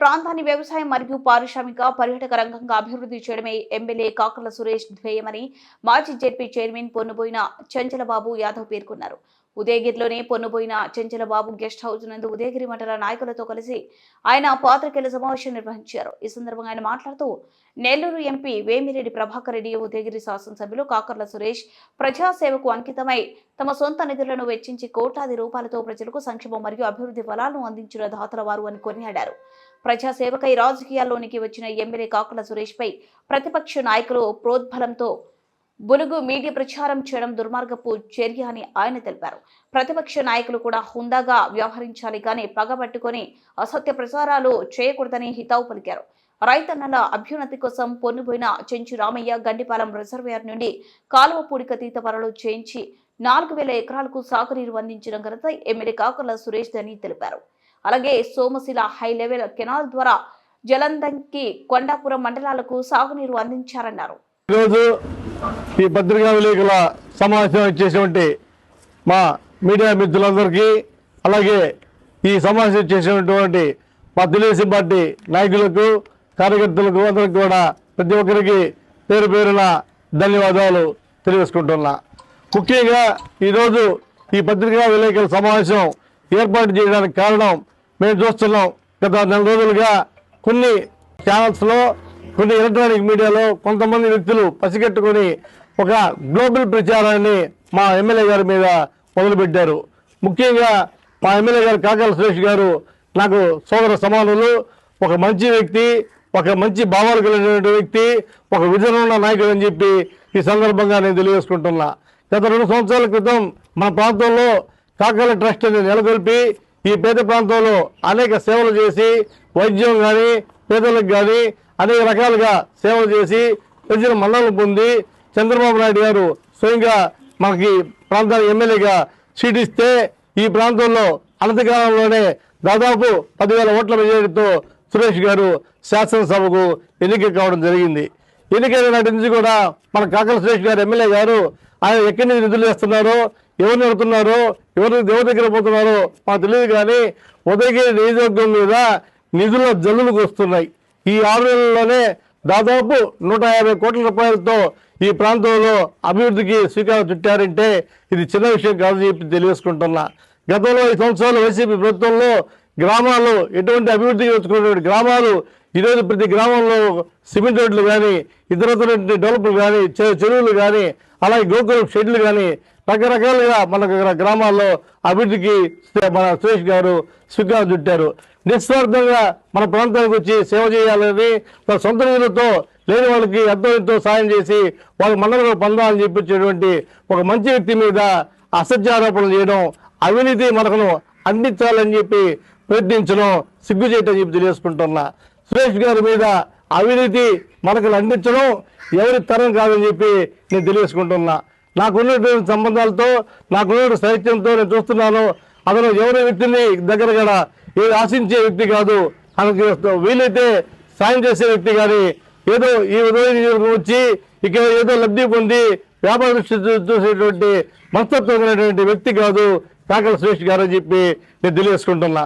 ప్రాంతాన్ని వ్యవసాయం మరియు పారిశ్రామిక పర్యాటక రంగంగా అభివృద్ధి చేయడమే ఎమ్మెల్యే కాకర్ల సురేష్ ధ్యేయమని మాజీ జెడ్పీ చైర్మన్ పొన్నుబోయిన చంచలబాబు యాదవ్ పేర్కొన్నారు. ఉదయగిరిలోని పొన్నుబోయిన చంచలబాబు గెస్ట్ హౌస్ నందు ఉదయగిరి మండల నాయకులతో కలిసి ఆయన పాత్రికేయుల సమావేశం నిర్వహించారు. ఈ సందర్భంగా ఆయన మాట్లాడుతూ నెల్లూరు ఎంపీ వేమిరెడ్డి ప్రభాకర్ రెడ్డి ఉదయగిరి శాసనసభ్యులు కాకర్ల సురేష్ ప్రజాసేవకు అంకితమై తమ సొంత నిధులను వెచ్చించి కోట్లాది రూపాయలతో ప్రజలకు సంక్షేమం మరియు అభివృద్ధి ఫలాలను అందించిన దాతల వారు అని కొనియాడారు. ప్రజాసేవకై రాజకీయాల్లోనికి వచ్చిన ఎమ్మెల్యే కాకుల సురేష్పై ప్రతిపక్ష నాయకులు ప్రోద్బలంతో బులుగు మీడియా ప్రచారం చేయడం దుర్మార్గపు చర్య అని ఆయన తెలిపారు. ప్రతిపక్ష నాయకులు కూడా హుందాగా వ్యవహరించాలి కానీ పగబట్టుకొని అసత్య ప్రచారాలు చేయకూడదని హితావు పలికారు. రైతన్నల అభ్యున్నతి కోసం పొన్నుపోయిన చెంచు రామయ్య గండిపాలెం రిజర్వేయర్ నుండి కాలువ పూడిక తీత పనులు చేయించి నాలుగు వేల ఎకరాలకు సాగునీరు అందించిన ఘనత ఎమ్మెల్యే కాకర్ల సురేష్ దని తెలిపారు. అలాగే సోమశిల హై లెవెల్ కెనాల్ ద్వారా జలందంకి కొండాపురం మండలాలకు సాగునీరు అందించారన్నారు. ఈరోజు ఈ పత్రికా విలేకరుల సమావేశం ఇచ్చేటువంటి మా మీడియా మిత్రులందరికీ అలాగే ఈ సమావేశం చేసినటువంటి మా తెలుగుదేశం పార్టీ నాయకులకు కార్యకర్తలకు అందరికి కూడా ప్రతి ఒక్కరికి పేరు పేరున ధన్యవాదాలు తెలియజేసుకుంటున్నా. ముఖ్యంగా ఈరోజు ఈ పత్రికా విలేకరుల సమావేశం ఏర్పాటు చేయడానికి కారణం మేము చూస్తున్నాం. గత నెల రోజులుగా కొన్ని ఛానల్స్లో కొన్ని ఎలక్ట్రానిక్ మీడియాలో కొంతమంది వ్యక్తులు పసిగట్టుకొని ఒక గ్లోబల్ ప్రచారాన్ని మా ఎమ్మెల్యే గారి మీద మొదలుపెట్టారు. ముఖ్యంగా మా ఎమ్మెల్యే గారు కాకాల సురేష్ గారు నాకు సోదర సమానులు ఒక మంచి వ్యక్తి ఒక మంచి భావాలు కలిగినటువంటి వ్యక్తి ఒక విజన్ ఉన్న నాయకుడు అని చెప్పి ఈ సందర్భంగా నేను తెలియజేసుకుంటున్నా. గత రెండు సంవత్సరాల క్రితం మన ప్రాంతంలో కాకాల ట్రస్ట్ని నెలకొల్పి ఈ పేద ప్రాంతంలో అనేక సేవలు చేసి వైద్యం కానీ పేదలకు కానీ అనేక రకాలుగా సేవలు చేసి ప్రజల మన్నలు పొంది చంద్రబాబు నాయుడు గారు స్వయంగా మనకి ప్రాంతానికి ఎమ్మెల్యేగా సీటిస్తే ఈ ప్రాంతంలో అనంతకాలంలోనే దాదాపు పదివేల ఓట్ల మెజారిటీతో సురేష్ గారు శాసనసభకు ఎన్నిక కావడం జరిగింది. ఎన్నికైన నాటి నుంచి కూడా మన కాకల సురేష్ గారు ఎమ్మెల్యే గారు ఆయన ఎక్కడి నుంచి నిధులు వేస్తున్నారో ఎవరు నడుతున్నారో ఎవరు ఎవరి దగ్గర పోతున్నారో మాకు తెలియదు కానీ ఉదయగిరి నియోజకవర్గం మీద నిధుల జల్లులకు వస్తున్నాయి. ఈ ఆరు నెలల్లోనే దాదాపు నూట యాభై కోట్ల రూపాయలతో ఈ ప్రాంతంలో అభివృద్ధికి శ్రీకారం చుట్టారంటే ఇది చిన్న విషయం కాదని చెప్పి తెలియజేసుకుంటున్నా. గతంలో ఈ సంవత్సరాలు వైసీపీ ప్రభుత్వంలో గ్రామాలు ఎటువంటి అభివృద్ధికి వచ్చుకున్నటువంటి గ్రామాలు ఈరోజు ప్రతి గ్రామంలో సిమెంట్ రోడ్లు కానీ ఇతరత్ర డెవలప్లు కానీ చెరువులు కానీ అలాగే గోకులం షెడ్లు కానీ రకరకాలుగా మన గ్రామాల్లో అభివృద్ధికి మన సురేష్ గారు శ్రీకారం చుట్టారు. నిస్వార్థంగా మన ప్రాంతానికి వచ్చి సేవ చేయాలని తన సొంత నిధులతో లేని వాళ్ళకి ఎంతో ఎంతో సాయం చేసి వాళ్ళ మండలంలో పొందాలని చెప్పించేటువంటి ఒక మంచి వ్యక్తి మీద అసత్యారోపణలు చేయడం అవినీతి మనకును అందించాలని చెప్పి ప్రయత్నించడం సిగ్గు చేయటం చెప్పి తెలియజేసుకుంటున్నా. సురేష్ గారి మీద అవినీతి మనకు అందించడం ఎవరి తరం కాదని చెప్పి నేను తెలియజేసుకుంటున్నా. నాకున్నటువంటి సంబంధాలతో నాకున్నటువంటి సాహిత్యంతో నేను చూస్తున్నాను. అతను ఎవరి వ్యక్తిని దగ్గర కూడా ఏది ఆశించే వ్యక్తి కాదు. అతనికి వీలైతే సాయం చేసే వ్యక్తి కానీ ఏదో ఈ ఉదయం వచ్చి ఇక్కడ ఏదో లబ్ధి పొంది వ్యాపార దృష్టి చూసేటువంటి మనస్తత్వం కలిగినటువంటి వ్యక్తి కాదు కాకల సురేష్ గారు అని చెప్పి నేను తెలియజేసుకుంటున్నా.